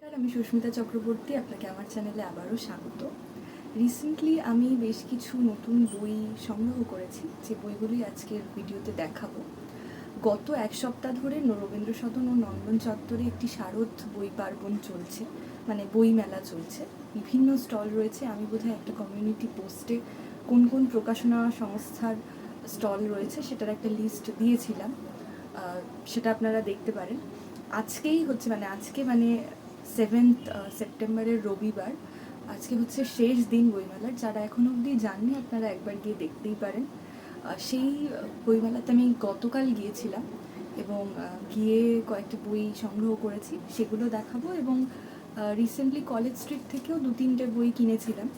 নমস্কার, আমি সুস্মিতা চক্রবর্তী, আপনাকে আমার চ্যানেলে আবারও স্বাগত। রিসেন্টলি আমি বেশ কিছু নতুন বই সংগ্রহ করেছি, যে বইগুলি আজকের ভিডিওতে দেখাবো। গত এক সপ্তাহ ধরে রবীন্দ্র সদন ও নন্দন চত্বরে একটি শারদ বই পার্বণ চলছে মানে বই মেলা চলছে। বিভিন্ন স্টল রয়েছে, আমি বোধহয় একটা কমিউনিটি পোস্টে কোন কোন প্রকাশনা সংস্থার স্টল রয়েছে সেটার একটা লিস্ট দিয়েছিলাম। সেটা আপনারা দেখতে পারেন। আজকেই হচ্ছে মানে আজকে মানে সেভেন্থ সেপ্টেম্বরের রবিবার। আজকে হচ্ছে শেষ দিন বইমেলার। যারা এখনও অবধি যাননি, আপনারা একবার গিয়ে দেখতেই পারেন। সেই বইমেলাতে আমি গতকাল গিয়েছিলাম এবং গিয়ে কয়েকটা বই সংগ্রহ করেছি। সেগুলো দেখাবো এবং রিসেন্টলি কলেজ স্ট্রিট থেকেও দু তিনটে বই কিনেছিলাম।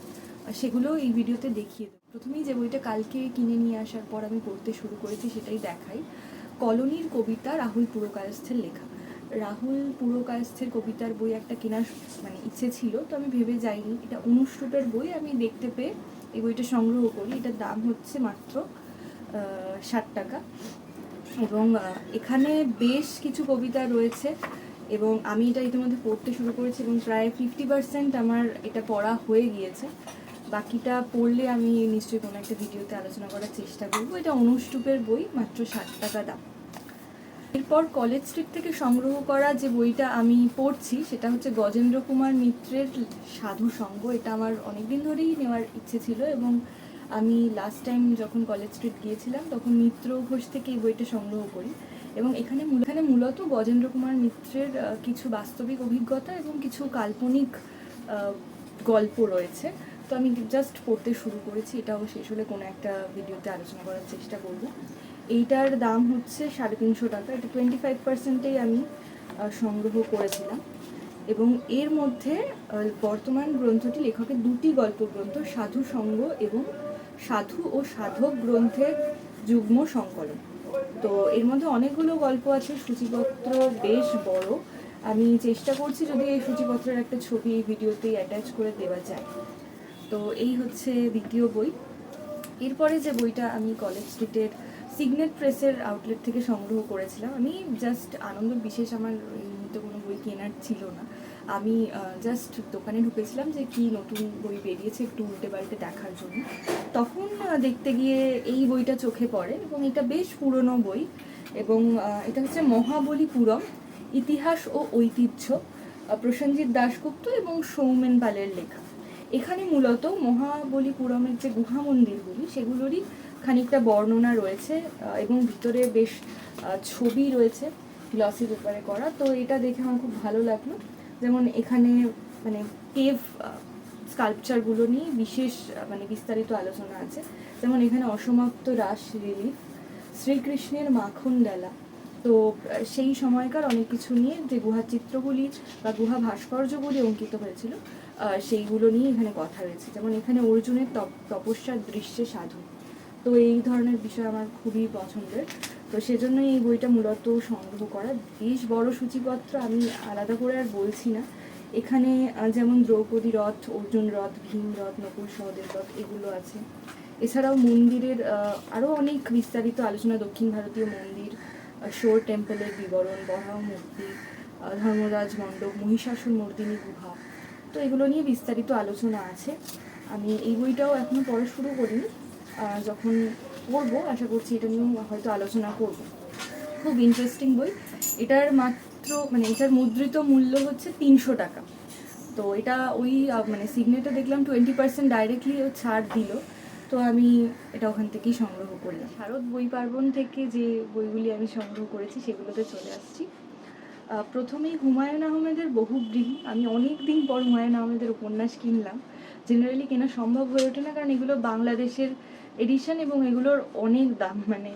সেগুলো এই ভিডিওতে দেখিয়ে দেবো। প্রথমেই যে বইটা কালকে কিনে নিয়ে আসার পর আমি পড়তে শুরু করেছি সেটাই দেখাই। কলোনির কবিতা রাহুল পুরকায়স্থের লেখা। রাহুল পুরকায়স্থের কবিতার বই একটা কেনার মানে ইচ্ছে ছিল, তো আমি ভেবে যাইনি। এটা অনুষ্টুপের বই, আমি দেখতে পেয়ে এই বইটা সংগ্রহ করি। এটার দাম হচ্ছে মাত্র ষাট টাকা। এবং এখানে বেশ কিছু কবিতা রয়েছে এবং আমি এটা ইতিমধ্যে পড়তে শুরু করেছি এবং প্রায় ফিফটি পার্সেন্ট আমার এটা পড়া হয়ে গিয়েছে। বাকিটা পড়লে আমি নিশ্চয়ই কোনো একটা ভিডিওতে আলোচনা করার চেষ্টা করব। এটা অনুষ্টুপের বই, মাত্র ষাট টাকা দাম। এরপর কলেজ স্ট্রিট থেকে সংগ্রহ করা যে বইটা আমি পড়ছি, সেটা হচ্ছে গজেন্দ্র কুমার মিত্রের সাধু সঙ্গ। এটা আমার অনেকদিন ধরেই নেওয়ার ইচ্ছে ছিল এবং আমি লাস্ট টাইম যখন কলেজ স্ট্রিট গিয়েছিলাম, তখন মিত্র ঘোষ থেকে এই বইটা সংগ্রহ করি। এবং এখানে এখানে মূলত গজেন্দ্র কুমার মিত্রের কিছু বাস্তবিক অভিজ্ঞতা এবং কিছু কাল্পনিক গল্প রয়েছে। তো আমি জাস্ট পড়তে শুরু করেছি। এটাও শেষ হলে কোনো একটা ভিডিওতে আলোচনা করার চেষ্টা করব। এইটার দাম হচ্ছে সাড়ে তিনশো টাকা। এটা টোয়েন্টি ফাইভ পার্সেন্টেই আমি সংগ্রহ করেছিলাম। এবং এর মধ্যে বর্তমান গ্রন্থটি লেখকের দুটি গল্প গ্রন্থ, সাধু সঙ্গ এবং সাধু ও সাধক গ্রন্থের যুগ্ম সংকলন। তো এর মধ্যে অনেকগুলো গল্প আছে, সূচিপত্র বেশ বড়। আমি চেষ্টা করছি যদি এই সূচিপত্রের একটা ছবি এই ভিডিওতেই অ্যাটাচ করে দেওয়া যায়। তো এই হচ্ছে দ্বিতীয় বই। এরপরে যে বইটা আমি কলেজ স্ট্রিটের সিগনেট প্রেসের আউটলেট থেকে সংগ্রহ করেছিলাম। আমি জাস্ট আনন্দ বিশেষ আমার এই মুহূর্তে কোনো বই কেনার ছিল না। আমি জাস্ট দোকানে ঢুকেছিলাম যে কি নতুন বই বেরিয়েছে একটু উল্টে পাল্টে দেখার জন্য। তখন দেখতে গিয়ে এই বইটা চোখে পড়ে এবং এটা বেশ পুরনো বই এবং এটা হচ্ছে মহাবলীপুরম, ইতিহাস ও ঐতিহ্য প্রসেনজিৎ দাশগুপ্ত এবং সৌমেন পালের লেখা। এখানে মূলত মহাবলীপুরমের যে গুহা মন্দিরগুলি, সেগুলোরই খানিকটা বর্ণনা রয়েছে এবং ভিতরে বেশ ছবি রয়েছে গ্লসি পেপারে করা। তো এটা দেখে আমার খুব ভালো লাগল। যেমন এখানে মানে কেভ স্কাল্পচারগুলো নিয়ে বিশেষ মানে বিস্তারিত আলোচনা আছে। যেমন এখানে অসমাপ্ত রাস রিলিফ শ্রীকৃষ্ণের মাখন ডালা তো সেই সময়কার অনেক কিছু নিয়ে যে গুহা চিত্রগুলি বা গুহা ভাস্কর্যগুলি অঙ্কিত হয়েছিল সেইগুলো নিয়ে এখানে কথা রয়েছে যেমন এখানে অর্জুনের তপ- তপস্যার দৃশ্যে সাধু। তো এই ধরনের বিষয় আমার খুবই পছন্দের। তো সেজন্যই এই বইটা মূলত সংগ্রহ করা। বেশ বড় সূচিপত্র আমি আলাদা করে আর বলছি না। এখানে যেমন দ্রৌপদী রথ, অর্জুন রথ, ভীম রথ নকুল সহদেব রথ এগুলো আছে। এছাড়াও মন্দিরের আরও অনেক বিস্তারিত আলোচনা। দক্ষিণ ভারতীয় মন্দির শোর টেম্পলের বিবরণ বরাহ মূর্তি ধর্মরাজ মণ্ডপ, মহিষাসুর মর্দিনী গুহা। তো এগুলো নিয়ে বিস্তারিত আলোচনা আছে। আমি এই বইটাও এখনও পড়া শুরু করিনি। যখন পড়ব আশা করছি এটা নিয়েও হয়তো আলোচনা করব। খুব ইন্টারেস্টিং বই। এটার মাত্র মানে এটার মুদ্রিত মূল্য হচ্ছে তিনশো টাকা। তো এটা ওই মানে সিগনেটে দেখলাম টোয়েন্টি পার্সেন্ট ডাইরেক্টলি ছাড় দিল। তো আমি এটা ওখান থেকেই সংগ্রহ করলাম। ভারত বই পার্বণ থেকে যে বইগুলি আমি সংগ্রহ করেছি, সেগুলোতে চলে আসছি। প্রথমেই হুমায়ুন আহমেদের বহুব্রীহি। আমি অনেক দিন পর হুমায়ুন আহমেদের উপন্যাস কিনলাম। জেনারেলি কেনা সম্ভব হয়ে ওঠে না, কারণ এগুলো বাংলাদেশের এডিশন এবং এগুলোর অনেক দাম মানে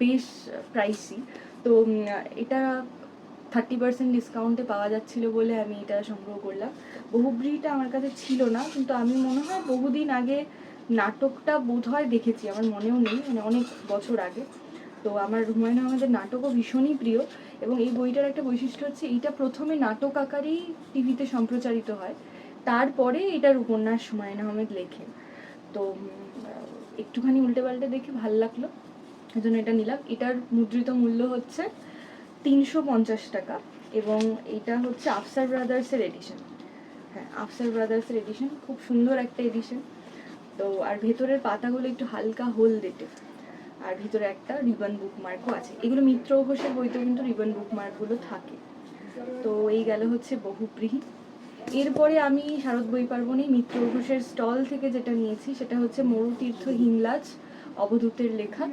বেশ প্রাইসি তো এটা থার্টি পার্সেন্ট ডিসকাউন্টে পাওয়া যাচ্ছিল বলে আমি এটা সংগ্রহ করলাম। বহুব্রীহিটা আমার কাছে ছিল না, কিন্তু আমি মনে হয় বহুদিন আগে নাটকটা বোধহয় দেখেছি, আমার মনেও নেই মানে অনেক বছর আগে। তো, আমার হুমায়ুন আহমেদের নাটকও ভীষণই প্রিয় এবং এই বইটার একটা বৈশিষ্ট্য হচ্ছে এইটা প্রথমে নাটক আকারেই টিভিতে সম্প্রচারিত হয়, তারপরে এটার উপন্যাস হুমায়ুন আহমেদ লেখেন। তো একটুখানি উল্টে পাল্টে দেখে ভালো লাগল এই জন্য এটা নিলাম। এটার মুদ্রিত মূল্য হচ্ছে তিনশো পঞ্চাশ টাকা এবং এটা হচ্ছে আফসার ব্রাদার্সের এডিশন হ্যাঁ আফসার ব্রাদার্সের এডিশন খুব সুন্দর একটা এডিশন তো, আর ভেতরের পাতাগুলো একটু হালকা হলদেটে। আর ভিতরে একটা রিবন বুকমার্কও আছে। এগুলো মিত্র ঘোষের বইতেও কিন্তু রিবন বুকমার্কগুলো থাকে। তো, এই গেল হচ্ছে বহুব্রীহি। এরপরে আমি শারদ বই পার্বণে, মিত্র ঘোষের স্টল থেকে যেটা নিয়েছি, সেটা হচ্ছে মরুতীর্থ হিমলাজ, অবধূতের লেখা।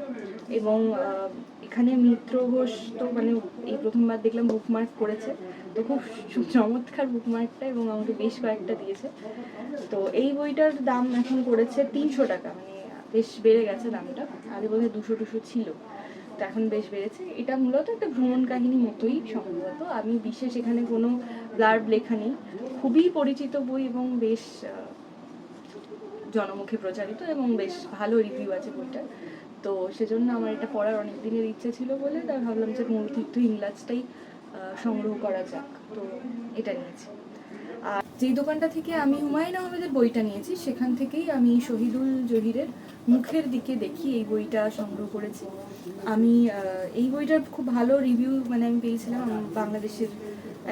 এবং এখানে মিত্র ঘোষ তো মানে এই প্রথমবার দেখলাম বুকমার্ক করেছে। তো খুব চমৎকার বুকমার্কটা এবং আমাকে বেশ কয়েকটা দিয়েছে। তো এই বইটার দাম এখন করেছে তিনশো টাকা মানে বেশ বেড়ে গেছে দামটা। আগে বোধহয় দুশো টুশো ছিল। তো এখন বেশ বেড়েছে। এটা মূলত একটা ভ্রমণ কাহিনী মতোই সম্ভবত। আমি বিশেষ এখানে কোনো ব্লার্ব লেখা নেই। খুবই পরিচিত বই এবং বেশ জনমুখে প্রচারিত এবং বেশ ভালো রিভিউ আছে বইটার। তো সেজন্য আমার এটা পড়ার অনেক দিনের ইচ্ছে ছিল বলে, তাই ভাবলাম যে মূলতীর্থ ইংলাজটাই সংগ্রহ করা যাক। তো এটা নিয়েছি। আর যেই দোকানটা থেকে আমি হুমায়ুন আহমেদের বইটা নিয়েছি, সেখান থেকেই আমি শহীদুল জহিরের মুখের দিকে দেখি এই বইটা সংগ্রহ করেছি। আমি এই বইটার খুব ভালো রিভিউ মানে আমি পেয়েছিলাম বাংলাদেশের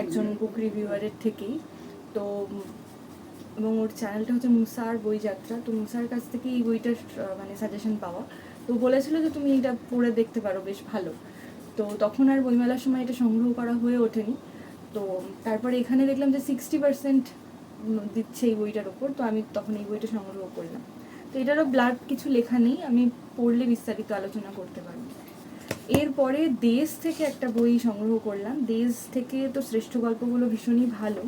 একজন বুক রিভিউয়ারের থেকেই। তো, এবং ওর চ্যানেলটা হচ্ছে মুসার বই যাত্রা তো মুসার কাছ থেকে এই বইটার মানে সাজেশন পাওয়া। তো বলেছিল যে তুমি এটা পড়ে দেখতে পারো, বেশ ভালো। তো তখন আর বইমেলার সময় এটা সংগ্রহ করা হয়ে ওঠেনি। তো তারপরে এখানে দেখলাম যে সিক্সটি পার্সেন্ট দিচ্ছে এই বইটার ওপর তো আমি তখন এই বইটা সংগ্রহ করলাম। তো এটারও ব্লাড কিছু লেখা নেই, আমি পড়লে বিস্তারিত আলোচনা করতে পারব। এরপরে দেশ থেকে একটা বই সংগ্রহ করলাম। দেশ থেকে তো শ্রেষ্ঠ গল্পগুলো ভীষণই ভালো।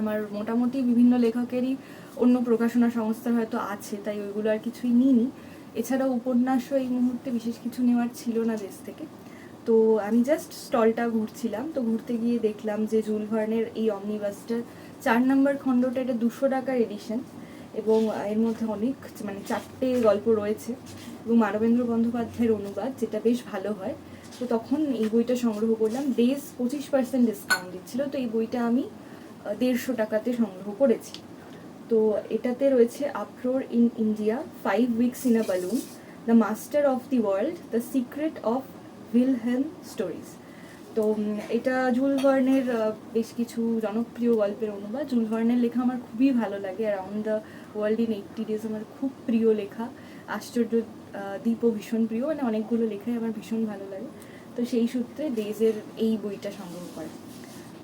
আমার মোটামুটি বিভিন্ন লেখকেরই অন্য প্রকাশনা সংস্থা হয়তো আছে, তাই ওইগুলো আর কিছুই নিইনি। এছাড়াও উপন্যাসও এই মুহূর্তে বিশেষ কিছু নেওয়ার ছিল না দেশ থেকে। তো আমি জাস্ট স্টলটা ঘুরছিলাম। তো ঘুরতে গিয়ে দেখলাম যে জুল ভার্নের এই অমনিবাসটার চার নম্বর খণ্ডটা এটা দুশো টাকার এডিশন এবং এর মধ্যে অনেক মানে চারটে গল্প রয়েছে এবং মানবেন্দ্র বন্দ্যোপাধ্যায়ের অনুবাদ, যেটা বেশ ভালো হয়। তো তখন এই বইটা সংগ্রহ করলাম। বেশ পঁচিশ পার্সেন্ট ডিসকাউন্ট দিচ্ছিল। তো এই বইটা আমি দেড়শো টাকাতে সংগ্রহ করেছি। তো এটাতে রয়েছে আফরোর in India five weeks in a balloon the master of the world the secret of Wilhelm Storitz তো এটা জুল ভার্নের বেশ কিছু জনপ্রিয় গল্পের অনুবাদ। জুল ভার্নের লেখা আমার খুবই ভালো লাগে। Around the world in eighty days আমার খুব প্রিয় লেখা। আশ্চর্য আহ, দ্বীপও ভীষণ প্রিয়। মানে অনেকগুলো লেখাই আমার ভীষণ ভালো লাগে। তো সেই সূত্রে ডেজের এই বইটা সংগ্রহ করা।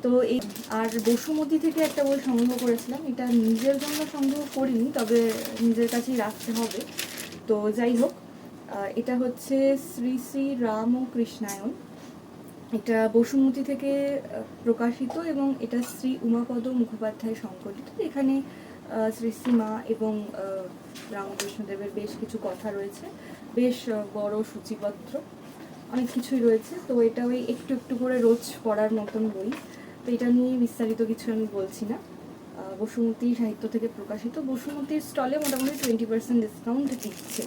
তো এই আর বসুমতী থেকে একটা বই সংগ্রহ করেছিলাম। এটা নিজের জন্য সংগ্রহ করিনি তবে নিজের কাছেই রাখতে হবে। তো যাই হোক এটা হচ্ছে শ্রী শ্রী রাম ও কৃষ্ণায়ন এটা বসুমতী থেকে প্রকাশিত এবং এটা শ্রী উমাপদ মুখোপাধ্যায় সংকলিত। এখানে আহ, শ্রী শ্রী মা এবং রামকৃষ্ণদেবের বেশ কিছু কথা রয়েছে। বেশ বড় সূচিপত্র। অনেক কিছুই রয়েছে। তো এটা ওই একটু একটু করে রোজ পড়ার মতন বই। তো এটা নিয়ে বিস্তারিত কিছু আমি বলছি না। বসুমতী সাহিত্য থেকে প্রকাশিত। বসুমতীর স্টলে মোটামুটি টোয়েন্টি পার্সেন্ট ডিসকাউন্ট দিচ্ছে।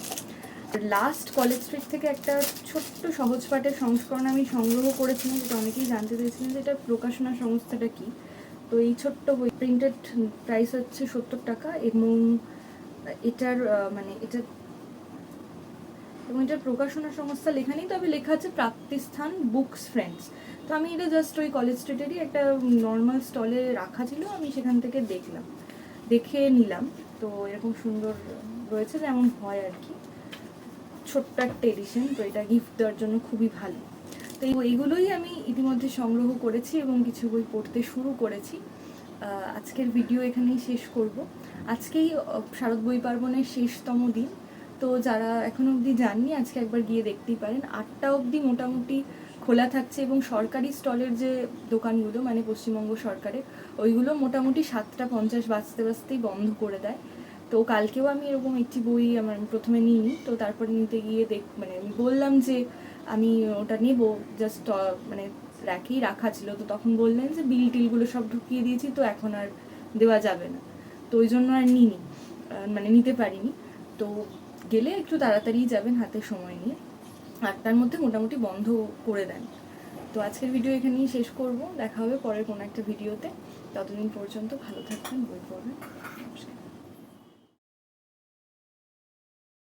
লাস্ট কলেজ স্ট্রিট থেকে একটা ছোট্ট সহজ পাঠের সংস্করণ আমি সংগ্রহ করেছিলাম যেটা অনেকেই জানতে চেয়েছিলেন যে এটার প্রকাশনা সংস্থাটা কি। তো এই ছোট্ট বই প্রিন্টেড প্রাইস হচ্ছে সত্তর টাকা এবং এটার মানে এটা এবং এটার প্রকাশনা সংস্থা লেখা নেই, তবে লেখা আছে প্রাপ্তিস্থান বুকস ফ্রেন্ডস। তো আমি এটা জাস্ট ওই কলেজ স্ট্রিটেরই একটা নর্মাল স্টলে রাখা ছিল, আমি সেখান থেকে দেখলাম, দেখে নিলাম। তো এরকম সুন্দর রয়েছে, যেমন হয় আর কি। ছোট্ট একটা এডিশন তো এটা গিফট দেওয়ার জন্য খুবই ভালো। তো এইগুলোই আমি ইতিমধ্যে সংগ্রহ করেছি এবং কিছু বই পড়তে শুরু করেছি। আজকের ভিডিও এখানেই শেষ করব। আজকেই শারদ বই পার্বণের শেষতম দিন। তো যারা এখন অবধি যাননি, আজকে একবার গিয়ে দেখতেই পারেন। আটটা অবধি মোটামুটি খোলা থাকছে এবং সরকারি স্টলের যে দোকানগুলো মানে পশ্চিমবঙ্গ সরকারের, ওইগুলো মোটামুটি সাতটা পঞ্চাশ বাজতে বাজতেই বন্ধ করে দেয়। তো কালকেও আমি এরকম একটি বই আমার প্রথমে নিইনি। তো তারপরে নিতে গিয়ে দেখ মানে বললাম যে আমি ওটা নেব জাস্ট মানে র্যাকেই রাখা ছিল। তো তখন বললেন যে বিল টিলগুলো সব ঢুকিয়ে দিয়েছি, তো এখন আর দেওয়া যাবে না। তো ওই জন্য আর নিইনি মানে নিতে পারিনি। তো গেলে একটু তাড়াতাড়ি যাবেন হাতে সময় নিয়ে। আটটার মধ্যে মোটামুটি বন্ধ করে দেন। তো আজকের ভিডিও এখানেই শেষ করব। দেখা হবে পরের কোনো একটা ভিডিওতে। ততদিন পর্যন্ত ভালো থাকবেন, বই পড়বেন।